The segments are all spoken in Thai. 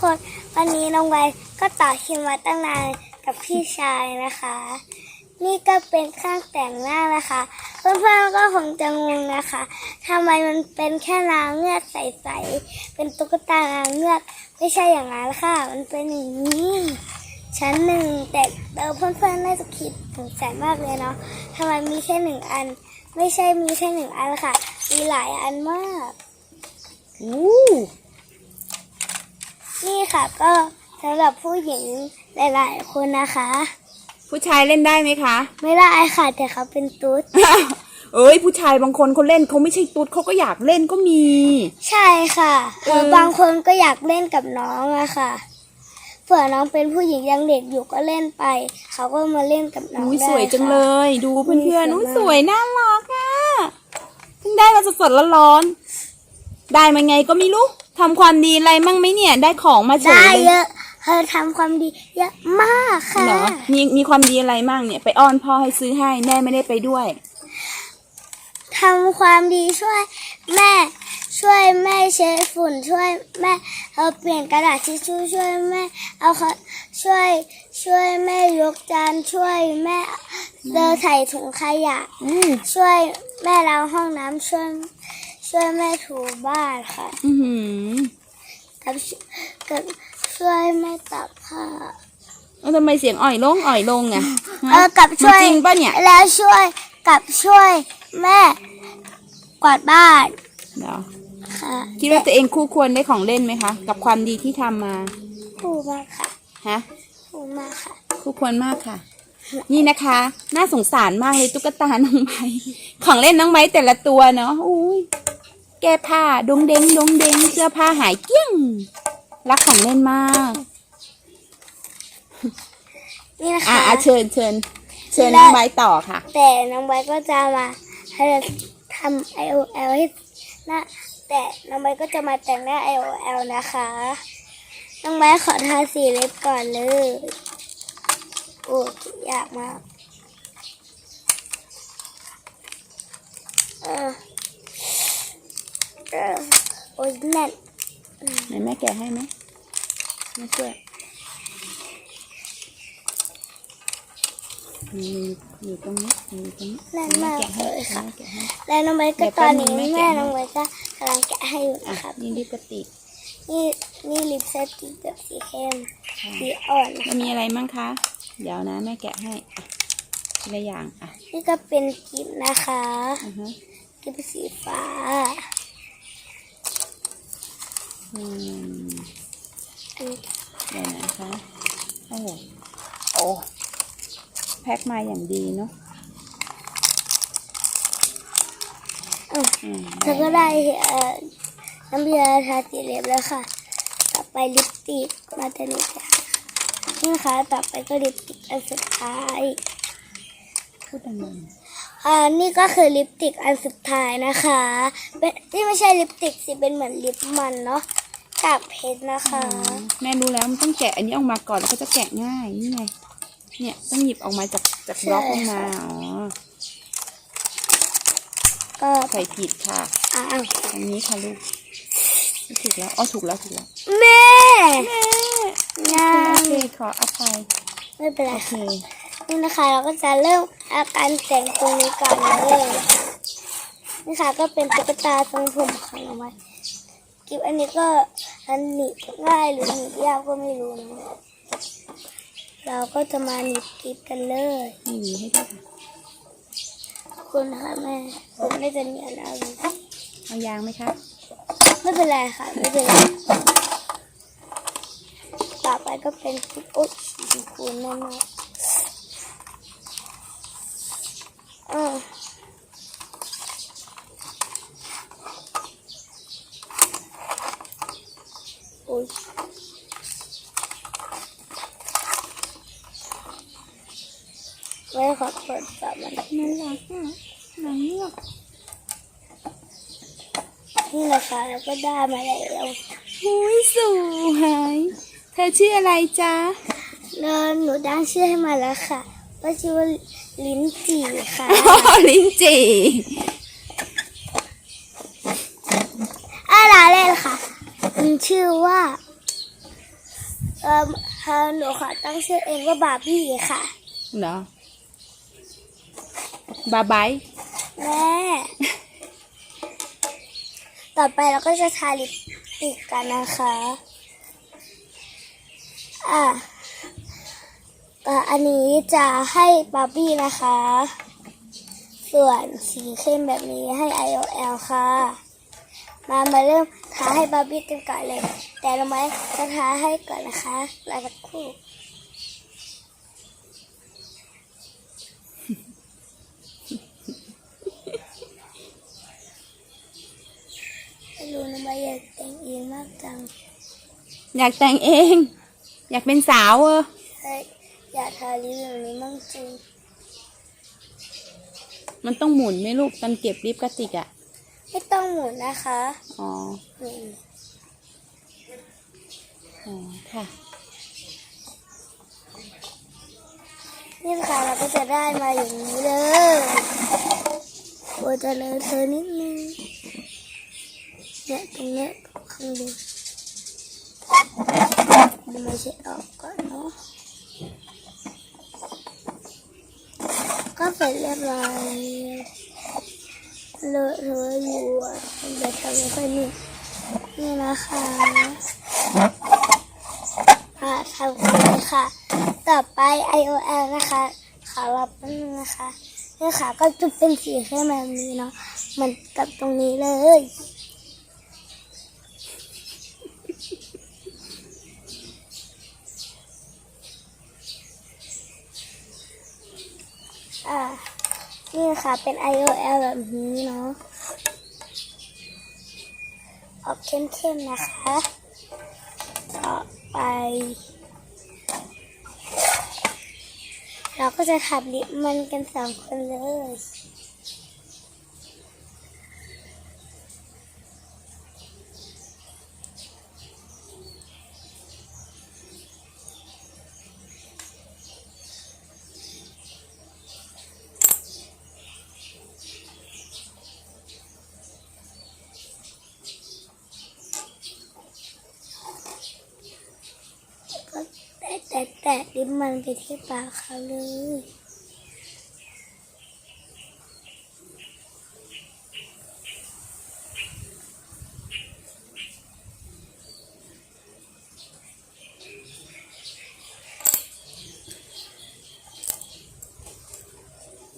คน วันนี้น้องไว้ก็ต่อคิวมาตั้งนานกับพี่ชายนะคะ นี่ก็เป็นเครื่องแต่งหน้านะคะ เพื่อนๆก็คงจะงงนะคะทำไมมันเป็นแค่นางเงือกใสๆเป็นตุ๊กตานางเงือกไม่ใช่อย่างนั้นค่ะ มันเป็นอย่างนี้ชั้นหนึ่งแต่เราเพื่อนๆน่าจะคิดถึงแสนมากเลยเนาะทำไมมีแค่หนึ่งอัน ไม่ใช่มีแค่หนึ่งอันค่ะ มีหลายอันมากอู้ นี่ค่ะก็สำหรับผู้หญิงหลาย ๆ คนนะคะ ผู้ชายเล่นได้ไหมคะ ไม่ได้ค่ะแต่เขาเป็นตุ๊ด เอ้ยผู้ชายบางคนเขาเล่นเขาไม่ใช่ตุ๊ดเขาก็อยากเล่นก็มี ใช่ค่ะเออเออบางคนก็อยากเล่นกับน้องอะค่ะเผื่อน้องเป็นผู้หญิงยังเด็กอยู่ก็เล่นไป เขาก็มาเล่นกับน้องอุ้ยได้สวยจังเลค่ะ ย ดูเพื่อนๆอุ้อุ้ยยสสววยยมากน่ารักอะเพิ่งได้มาสดๆร้อนๆ ได้มาไงก็ไม่รู้ทำความดีอะไรมั่งไหมเนี่ย ได้ของมาเฉยได้เลยเยอะเธอทำความดีเยอะมากค่ะ เหรอมีมีความดีอะไรมั่งเนี่ย ไปอ้อนพ่อให้ซื้อให้แม่ไม่ได้ไปด้วย ทำความดีช่วยแม่ ช่วยแม่เช็ดฝุ่นช่วยแม่เอาเปลี่ยนกระดาษทิชชู่ช่วยแม่เอาขะช่วยช่วยแม่ยกจานช่วยแม่เดินใส่ถุงขยะ อืมช่วยแม่ล้างห้องน้ำช่วย ช่วยแม่ถูบ้านค่ะ อือหือกับชกับช่วยแม่ตักผ้าแล้วทำไมเสียงอ่อยลงอ่อยลงอะเออกับช่วยมันจริงปะเนี่ย แล้วช่วยกับช่วยแม่กวาดบ้านเหรอค่ะคิดว่าตัวเองคู่ควรได้ของเล่นไหมคะ กับความดีที่ทำมาผูมากค่ะฮะผูมากค่ะคู่ควรมากค่ะ นี่นะคะ น่าสงสารมากเลยตุ๊กตาน้องไม้ของเล่นน้องไม้แต่ละตัวเนาะอุ้ย แก้ผ้าดงเด้งดงเด้งเสื้อผ้าหายเกลี้ยง รักของเล่นมาก นี่นะอะคะอะเชิญเชิญเชิญน้องไม้ต่อค่ะ แต่น้องใบก็จะมาให้เราทำ I O L ให้หน้าแต่น้องใบก็จะมาแต่งหน้า I O L นะคะ น้องใบขอทาสีเล็บก่อนเลยโอ้ยากมากเออเออ โอ้ยแน่นไหนแม่แกะให้ไหมแม่ช่วยมีอยู่ตรงนี้มีอยู่ตรงนี้แน่นมากแกะให้เลยค่ะแม่แกะให้แล้วน้องใบเดี๋ก็ยวตอนนี้แป๊บนึงแม่แม่แกะให้น้องใบก็กำลังแกะให้อยู่อะนะครับนี่ลิปสติกนี่นี่ลิปสติกแบบสีเข้มสีอ่อนมันมีอะไรมั่งคะ เดี๋ยวนะแม่แกะให้อะทีละอย่างอะนี่ก็เป็นกิบนะคะอือฮะกิบสีฟ้า อืมอันนี้เดี๋ยวนะคะโอ้โหโอ้แพ็คมาอย่างดีเนาะอืมอืมเธอก็ได้เอ่อน้ำยาทาสีเล็บแล้วค่ะ ต่อไปลิปสติกมาแต่นี่ค่ะนี่นะคะต่อไปก็ลิปสติกอันสุดท้ายพูดดัง อ่านี่ก็คือลิปสติกอันสุดท้ายนะคะเป็นนี่ไม่ใช่ลิปสติกสิเป็นเหมือนลิปมันเนาะกับเพชรนะคะๆแม่รู้แล้วมันต้องแกะอันนี้ออกมาก่อนแล้วก็จะแกะง่ายนี่ไงเนี่ยต้องหยิบออกมาจากจากบล็อกออกมาอ๋อก็ใส่ผิดค่ะอ้าวอันนี้ค่ะลูกไม่ถูกแล้วอ๋อถูกแล้วถูกแล้วแม่งาโอนเคขออภัยไม่เป็นไรโอเคค่ะ นี่นะคะเราก็จะเริ่มอาการแต่งตรงนี้ก่อนเลยนี่ค่ะก็เป็นตุ๊กตาทรงผมของเราไว้กิฟอันนี้ก็อันหนีบง่ายหรือหนีบยากก็ไม่รู้นะเราก็จะมาหนีบกิฟกันเลยหวีให้ด้วยค่ะขอบคุณค่ะแม่ผมไม่จะเนียนเอาเลยเอายางไหมคะไม่เป็นไรค่ะไม่เป็นไรต่อไปก็เป็นกิฟโอ๊ยคูณแน่ นออโอ้ยไว้ขอเปิดฝามันน่ารักอะหนังเงือกนี่นะคะแล้วก็ได้มาแล้วอุ้ยสวยเธอชื่ออะไรจ๊ะเนินหนูตั้งชื่อให้มาแล้วค่ะว่าชื่อว่า ลิ้นจี่ค่ะ ลิ้นจี่อะไรเล่นค่ะ มันชื่อว่าออเออหนูขอตั้งชื่อเองว่าบาร์บี้ค่ะเหรอบาบายแม่ต่อไปเราก็จะทาลิปสติกกันนะคะ อะ อะอันนี้จะให้บาร์บี้นะคะ ส่วนสีเข้มแบบนี้ให้ IOL ค่ะ มามาเริ่มทาให้บาร์บี้กันก่อนเลย แต่เราไม่จะทาให้ก่อนนะคะรอสักครู่ไม่รู้นะว่าอยากแต่งเองมากจัง อยากแต่งเอง อยากเป็นสาวเออเฮ้ย อยากทาลิปแบบนี้มั่งจริงมันต้องหมุนไหมลูกตอนเก็บลิปกระติกอะไม่ต้องหมุนนะคะอ๋อนี่อ๋อค่ะ นี่ค่ะเราก็จะได้มาอย่างนี้เลยโอ้จะเลอะเธอะนิดนึงเนี่ยตรงเนี้ยข้างบนมันไม่ใช่ออกก่อนเนาะ ก็เสร็จเรียบร้อยเลอะเทอะอยู่อะมันจะทำให้ค่อยนี่นี่นะคะอ่าทำกันเลยค่ะ ต่อไป IOL นะคะขอรับนึงนะคะนี่ค่ะก็จะเป็นสีแค่แบบนี้เนาะเหมันกับตรงนี้เลย อ่า นี่ค่ะเป็น IOL แบบนี้เนาะ ออกเข้มๆนะคะ ต่อไป เราก็จะขับลิปมันกันสองคนเลย ก็แตะแตะแตะ ลิปมันไปที่ปากเขาเลย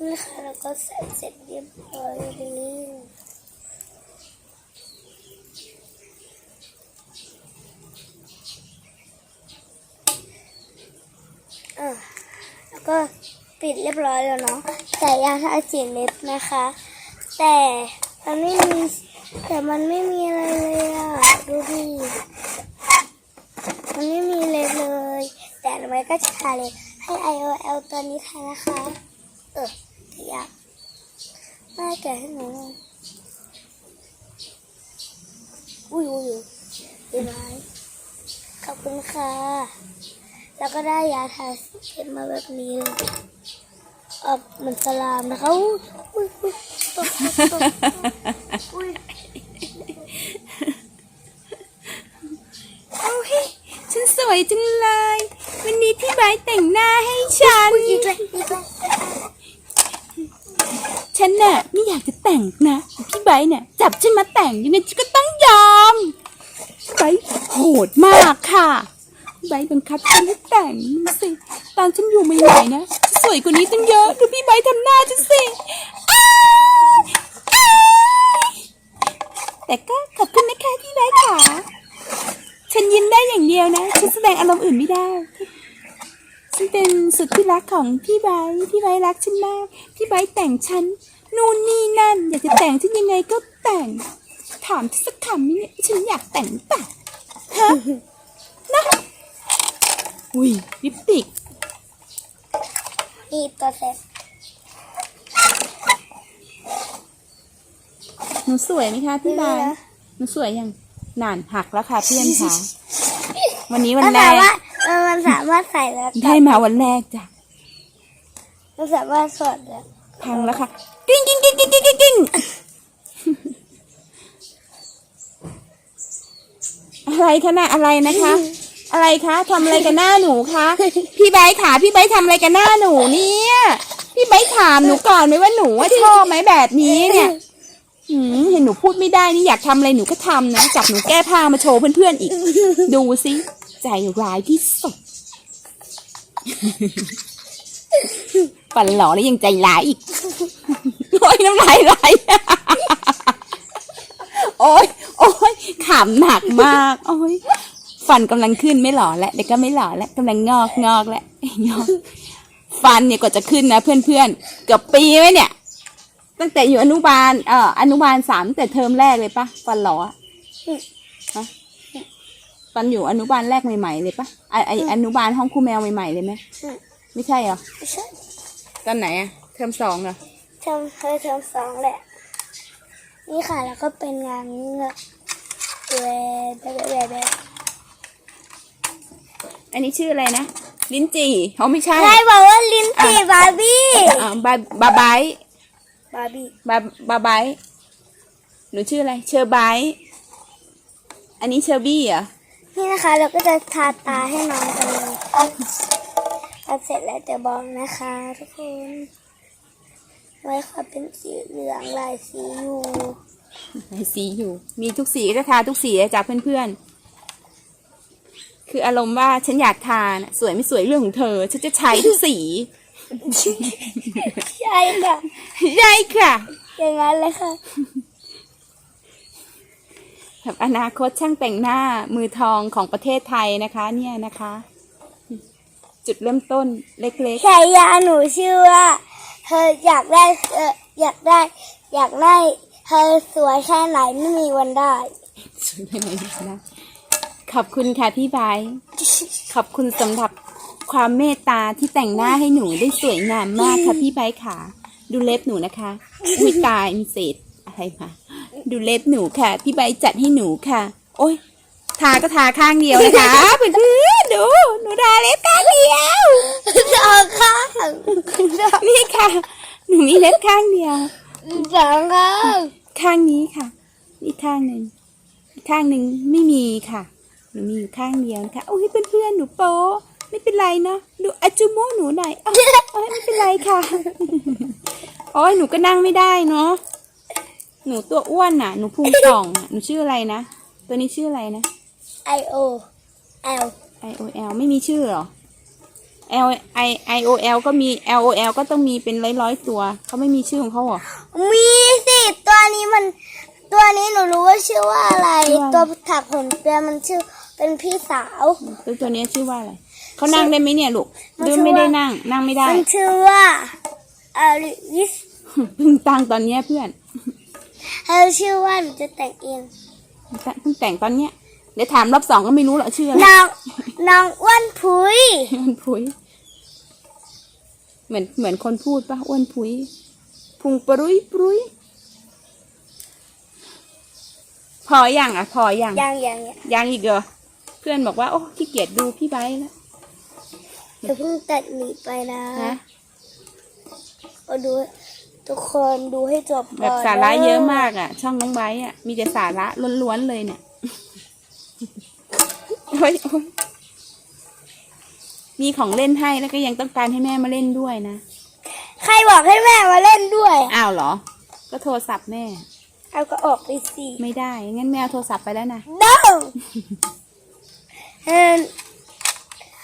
นี่ค่ะแล้วก็ใส่เสร็จเรียบร้อยแล้วอะแล้วก็ปิดเพร้อยแล้วเนาะแต่ยาทาสีเล็บนะคะ แต่มันไม่มีแต่มันไม่มีอะไรเลยอะดูดิมันไม่มีเล็บเลย แต่ทำไมก็จะทาเล็บให้ IOL ตัวนี้ค่ะนะคะ เออขยับแม่แกะให้หนูอุ้ยอุ้ยอุ้ยเรียบร้อยขอบคุณค่ะ แล้วก็ได้ยาทาสีเข็มมาแบบนี้เลย ออมือนสลามนะคะอุ้ยอุ้ยอุ้ยตกตกตกอุ้ยเอาให้ฉันสวยจังเลย วันนี้พี่ไบแต่งหน้าให้ฉัน อีกเลยอีกเลยฉันน่ะไม่อยากจะแต่งนะแต่พี่ไบร์ทเนี่ยจับฉันมาแต่งยังไงฉันก็ต้องยอมพี่ไบร์ทโหดมากค่ะพี่ไบร์ทบังคับฉันให้แต่งดูสิตอนฉันอยู่ใหม่ๆนะฉันส วยกว่านี้ตั้งเยอะ ดูพี่ไบทำหน้าฉันสิแต่ก็ขอบคุณนะคะพี่ไบร์ทค่ะ ฉันยิ้มได้อย่างเดียวนะ ฉันแสดงอารมณ์อื่นไม่ได้ ฉันเป็นสุดที่รักของพี่ไบพี่ไบรักฉันมาก พี่ไบแต่งฉันนู่นนี่นั่น อยากจะแต่งฉันยังไงก็แต่ง ถามสักคำนี่ฉันอยากแต่งหรือเปล่าฮะนะอุ้ยลิปติก นี่ตัวเซ็ตหนูสวยไหมคะพี่ไบร์ทหนูสวยยังนานหักแล้วค่ะเพื่อนคะวันนี้วันมันแรสากมารถมันสามารถใส่แล้วได้มาวันแรกจ้ะมันสามารถสอดแล้วพังแล้วค่ะกิ้งกิ้งกิ้งกิ้งกิ้งกิ้งกิ้งอะไรคะน่ะอะไรนะคะ อะไรคะทำอะไรกันหน้าหนูคะ พี่ใบร์ทขาพี่ใบร์ททำอะไรกันหน้าหนูเนี่ย พี่ใบร์ทถามหนูก่อนไหมว่าหนูว่าชอบไหมแบบนี้เนี่ยหืมเห็นหนูพูดไม่ได้นี่อยากทำอะไรหนูก็ทำนะจับหนูแก้ผ้ามาโชว์เพื่อนๆอีก ดูสิใจร้ายที่สุดฝันหล่อแล้วยังใจร้ายอีก โอ้ยน้ำลายไหล โอ้ยโอ้ยขำหนักมาก โอ้ย ฟันกำลังขึ้นไม่หล่อแล้วเด็กก็ไม่หล่อแล้วกำลังงอกงอกแล้วงอก ฟันเนี่ยกว่าจะขึ้นนะเพื่อนๆเกือบปีไหมเนี่ย ตั้งแต่อยู่อนุบาลเอ่ออนุบาลสามตั้งแต่เทอมแรกเลยปะฟันหล่ออะฮะตอนอยู่อนุบาลแรกใหม่ๆเลยปะไอไออนุบาลห้องครูแมวใหม่ๆเลยไหมไม่ใช่เหรอไม่ใช่ตอนไหนอะเทอมสองเหรอทำเคยทำสองแหละ นี่ค่ะแล้วก็เป็นงานเงือกเวเบเบเบเบ อันนี้ชื่ออะไรนะ ลิ้นจี่เขาไม่ใช่ใครบอกว่าลิ้นจี่บาร์บี้อ่าบาบาไบท์บาร์บี้บาบาไบท์หนูชื่ออะไร เชอร์ไบท์อันนี้เชอร์บี้เหรอนี่นะคะเราก็จะทาตาให้น้องกันเลยพอเสร็จแล้วจะบอกนะคะทุกคน ไว้ค่ะเป็นสีเหลืองลายสีอยู่ไหนสีอยู่ มีทุกสีก็จะทาทุกสีเลยจากเพื่อนๆ คืออารมณ์ว่าฉันอยากทานะสวยไม่สวยเรื่องของเธอ ฉันจะใช้ทุกสี ใช่ค่ะ ใช่ค่ะ อย่างนั้นเลยค่ะ แบบอนาคตช่างแต่งหน้ามือทองของประเทศไทยนะคะ เนี่ยนะคะ จุดเริ่มต้นเล็กฉายาหนูชื่อว่า เธออยากได้เอออยากได้ อยากได้ เธอสวยแค่ไหนไม่มีวันได้ๆสวยไปไหนนะ ขอบคุณค่ะพี่ไบร์ทขอบคุณสำหรับความเมตตาที่แต่งหน้าให้หนูได้สวยงามมากค่ะพี่ไบร์ทค่ะ ดูเล็บหนูนะคะอุ้ยตายมีเศษอะไรมาดูเล็บหนูค่ะ พี่ไบร์ทจัดให้หนูค่ะ โอ้ยทาก็ทาข้างเดียวนะคะเพื่อนๆดู หนูทาเล็บข้างเดียวสองข้างนี่ค่ะ หนูมีเล็บข้างเดียวสองข้างข้างนี้ค่ะ อีกข้างหนึ่งอีกข้างหนึ่งไม่มีค่ะ หนูมีอยู่ข้างเดียวนะคะโอ้ยเพื่อนๆหนูโป๊ะไม่เป็นไรเนาะดูอาจูโมหนูหน่อยเอาโอ้ยไม่เป็นไรค่ะโอ้ยหนูก็นั่งไม่ได้เนาะหนูตัวอ้วนน่ะ หนูพุงป่องน่ะหนูชื่ออะไรนะ ตัวนี้ชื่ออะไรนะไอโอเอล I O L ไม่มีชื่อเหรอ L I I O L ก็มี L O L ก็ต้องมีเป็นร้อยๆตัว เขาไม่มีชื่อของเขาเหรอ มีสิตัวนี้มัน ตัวนี้หนูรู้ว่าชื่อว่าอะไรชื่อว่าตัวถักขนเปียมันชื่อ เป็นพี่สาวตัวตัวนี้ชื่อว่าอะไรเขานั่งได้ไหมเนี่ยลูกมันหรือชื่อไม่ได้ว่านั่ง นั่งไม่ได้มันชื่อว่าอลิสเพิ่งตั้งตอนเนี้ยเพื่อนเธอชื่อว่าหนูจะแต่งเองเพิ่งแต่งตอนเนี้ยเดี๋ยวถามรอบสองก็ไม่รู้หรอกชื่ออะไรน้องน้องอ้วนพุยอ้วนพุยเหมือนเหมือนคนพูดปะอ้วนพุยพุงปรุยปรุยพออย่างอะ พออย่างยังยังยังยังอีกเหรอ เพื่อนบอกว่าโอ้ขี้เกียจดูพี่ไบร์ทแล้วเดี๋ยวเพิ่งตัดหนีไปนะนะก็ดูทุกคนดูให้จบแบก่บอนสาระเยอะมากอะ ช่องน้องไบร์ทอะมีแต่สาระล้วนๆเลยเนี่ยโอ้ยโอ้ยมีของเล่นให้แล้วก็ยังต้องการให้แม่มาเล่นด้วยนะ ใครบอกให้แม่มาเล่นด้วย อ้าวเหรอ ก็โทรศัพท์แม่ เอาก็ออกไปสิ ไม่ได้ งั้นแม่เอาโทรศัพท์ไปแล้วนะ no เออ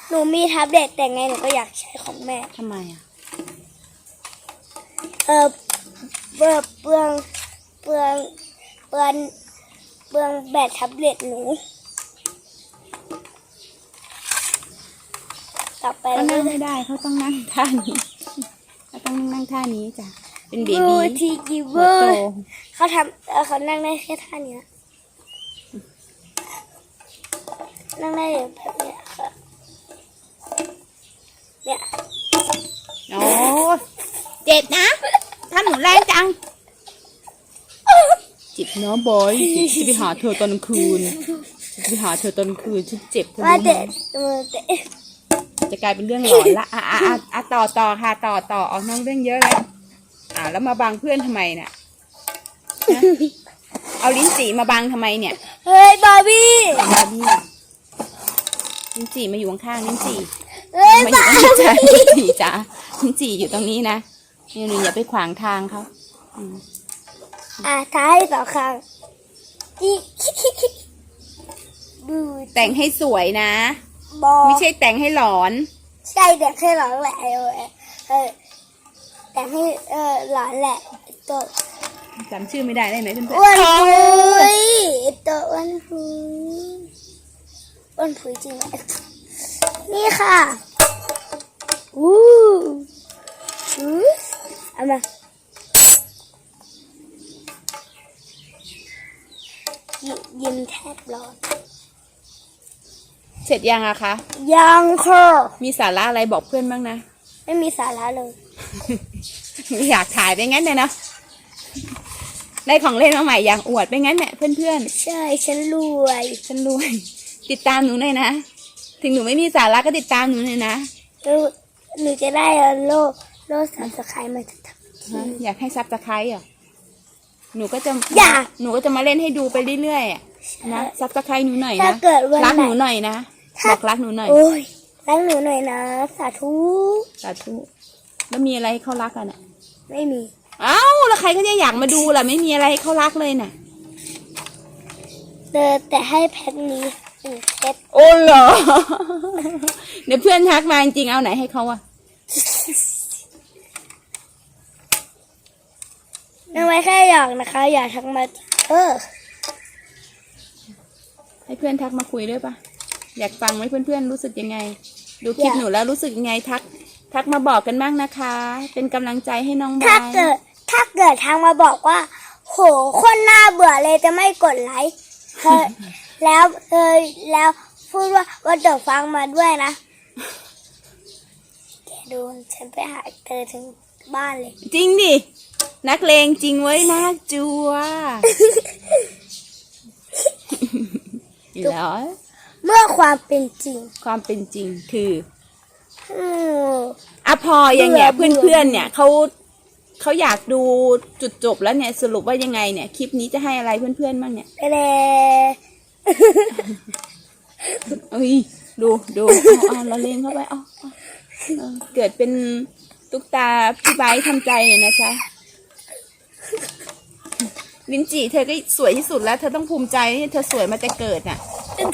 หนูมีแท็บเล็ตแต่ไงหนูก็อยากใช้ของแม่ ทำไมอะ เออเปลืองเปลืองเปลืองเปลืองเปลืองแบตแท็บเล็ตหนูต่อไปเขาเรานั่งก็ไม่ได้เขาต้องนั่งท่านี้เขาต้องนั่งท่านี้จ้ะ เป็นเบบูบีทีกีเวหัวอโตร์เขาทำเออเขานั่งได้แค่ท่านี้นะ นั่งได้แบบเนี้ยค่ะ เนี่ยโอ้เจ็บนะท่านหนูแรงจังเจ็บเนาะบอยจะไปหาเธอตอนกลางคืนจะไปหาเธอตอนกลางคืนฉันเจ็บเธอว่ารู้ไหมเด็ดมือเตะจะกลายเป็นเรื่องหลอนละอะอะอะอะต่อต่อค่ะต่อต่อออกนอกเรื่องเยอะแล้วอ่าแล้วมาบังเพื่อนทำไมเนี่ยฮะเอาลิ้นจี่มาบังทำไมเนี่ย เฮ้ยบาร์บี้ บาร์บี้ ลิ้นจี่มาอยู่ข้างๆลิ้นจี่เอ้ยมาอยู่บ้าตรงนี้จ้าลิ้นจี่จ้าลิ้นจี่อยู่ตรงนี้นะนี่หนูอย่าไปขวางทางเขาอืมอะท้ายสองครั้งอีดูแต่งให้สวยนะบอไม่ใช่แต่งให้หลอน ใช่แต่ให้หลอนแหละเออเออแต่ให้เออหลอนแหละตัวจำชื่อไม่ได้ได้ไหมเพื่อนอ้วนพุยตัวอ้วนพุย อ้วนพุยจริงไหมนี่ค่ะอู้อู้เอามายิยิ้มแทบร้อนๆเสร็จยังอะคะยังค่ะมีสาระอะไรบอกเพื่อนบ้างนะ ไม่มีสาระเลย ไม่อยากถ่ายไปงั้นเนี่ยนะได้ของเล่นมาใหม่อยากอวดไปงั้นเนี่ยเพื่อนใช่ ฉันรวยๆฉันรวย ติดตามหนูหน่อยนะ ถึงหนูไม่มีสาระก็ติดตามหนูหน่อยนะแล้วหนูจะได้โลโลสับสไครมาจากทฮะอยากให้ซับสไครต์เหรอหนูก็จะอยากหนูก็จะมาเล่นให้ดูไปเรื่อยๆอะนะซับสไครต์หนูหน่อยถ้านะเกิดวันรักไหหนนูหน่อยนะถ้า บอกรักหนูหน่อยโอ้ยรักหนูหน่อยนะ สาธุ สาธุแล้วมีอะไรให้เขารักกันอะไม่มี เอ้าแล้วใครก็จะอยากมาดูล่ะไม่มีอะไรให้เขารักเลยน่ะ เจอแต่ให้แพ็คนี้ หนึ่งเพชรโอ้เหรอ เดี๋ยวเพื่อนทักมาจริงๆเอาไหนให้เขาอะไม่ไว้แค่หยอกนะคะ อย่าทักมา เออ ให้เพื่อนทักมาคุยด้วยปะอยากฟังไหมเพื่อนๆรู้สึกยังไง ดูคลิปหนูแล้วรู้สึกยังไงทัก ทักมาบอกกันบ้างนะคะ เป็นกำลังใจให้น้องบาถ้ายเกิด ถ้าเกิดทางมาบอกว่า โห คนน่าเบื่อเลยจะไม่กดไลค์เฮ้ย แล้วเออแล้วพูดว่าว่าเดี๋ยวฟังมาด้วยนะ แกโดนฉันไปหาเธอถึงบ้านเลย จริงดิ นักเลงจริงเว้ยน่าจัวเหรอเมื่อความเป็นจริง ความเป็นจริงคืออืมอะพออย่างเนี้ยเบื่เพื่ออนเบื่อๆเนี่ยเขาเขาอยากดูจุดจบแล้วเนี่ยสรุปว่ายังไงเนี่ย คลิปนี้จะให้อะไรเพื่อนๆบ้างเนี่ยไป เอ้ยดูดูเอาเอาเราเลงเข้าไปเอาเอาเอาเกิดเป็นตุ๊กตาพี่ไบร์ททำใจหน่อยนะจ๊ะลินจีเธอก็สวยที่สุดแล้ว เธอต้องภูมิใจที่เธอสวยมาแต่เกิดน่ะ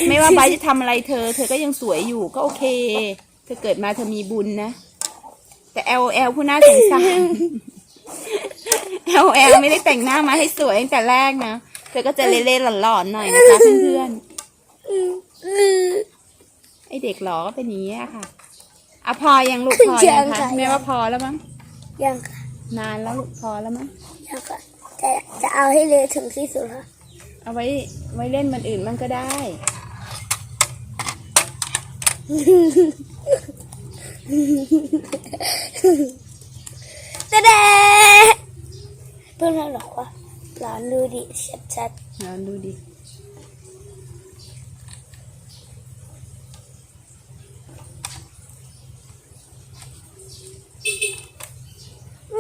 ไม่ว่าไบร์ทจะทำอะไรเธอ เธอก็ยังสวยอยู่ก็โอเค เธอเกิดมาเธอมีบุญนะ แต่ L L ผู้น่าสงสาร L L ไม่ได้แต่งหน้ามาให้สวยตั้งแต่แรกนะ เธอก็จะเล่ๆหลอนๆหน่อยนะคะเพื่อนๆไอเด็กหลอก็เป็นอย่างนี้ยค่ะอะพอยังลูกพอยังยังคะค่ะแม่ว่าพอแล้วมั้งยังค่ะนานแล้วลูกพอแล้วมั้งยังค่ะจะจะเอาให้เลยถึงที่สุดค่ะเอาไว้ไว้เล่นมันอื่นมันก็ได้ตะเดเพื่อนเราบอกว่าร้อนดูดิชัดลองดูดิๆ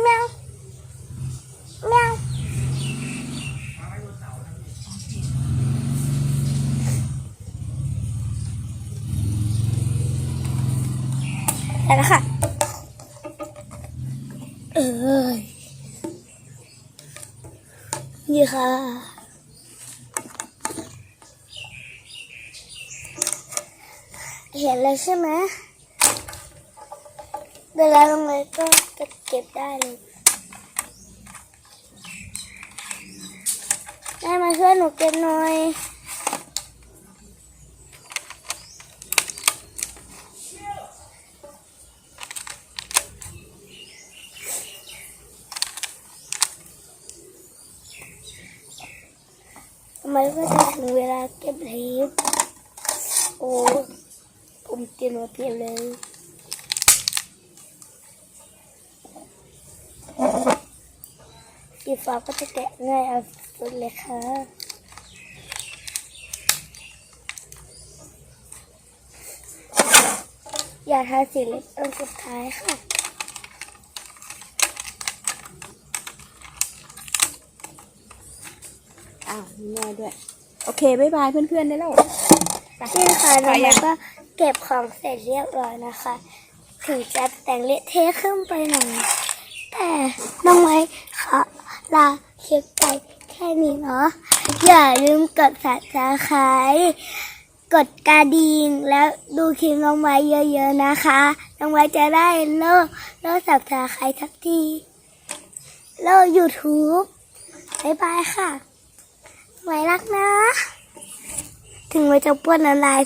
แมวแมวแต่ละค่ะ เอ้ย นี่ค่ะ เห็นแล้วใช่ไหมเวลาลงเลยก็จะเก็บได้เลยแม่มาช่วยหนูเก็บหน่อย มันก็จะถึงเวลาเก็บเห็ดโอ้ผมเตรียมมาเพียบเลยสีฟ้าก็จะแกะง่ายเอาสุดเลยค่ะอย่าทาสีเล็กอันสุดท้ายค่ะ อ้าวมีแม่ด้วย โอเคบายบายเพื่อนๆได้แล้วนี่ค่ะไปแล้วยัมันงก็เก็บของเสร็จเรียบร้อยนะคะ ถึงจะแต่งเละเทะขึ้นไปหน่อยแต่น้องไม้ขอลาคลิปไปแค่นี้เนาะอย่าลืมกดสับสไครกดกระดิ่งแล้วดูคลิปน้องไม้เยอะๆนะคะ น้องไม้จะได้เลิกเลิกสับสไครทักทีเลิกยูทูบบ๊ายบายค่ะ ไว้รักนะ ถึงไว้จะป้วนน้ำลาย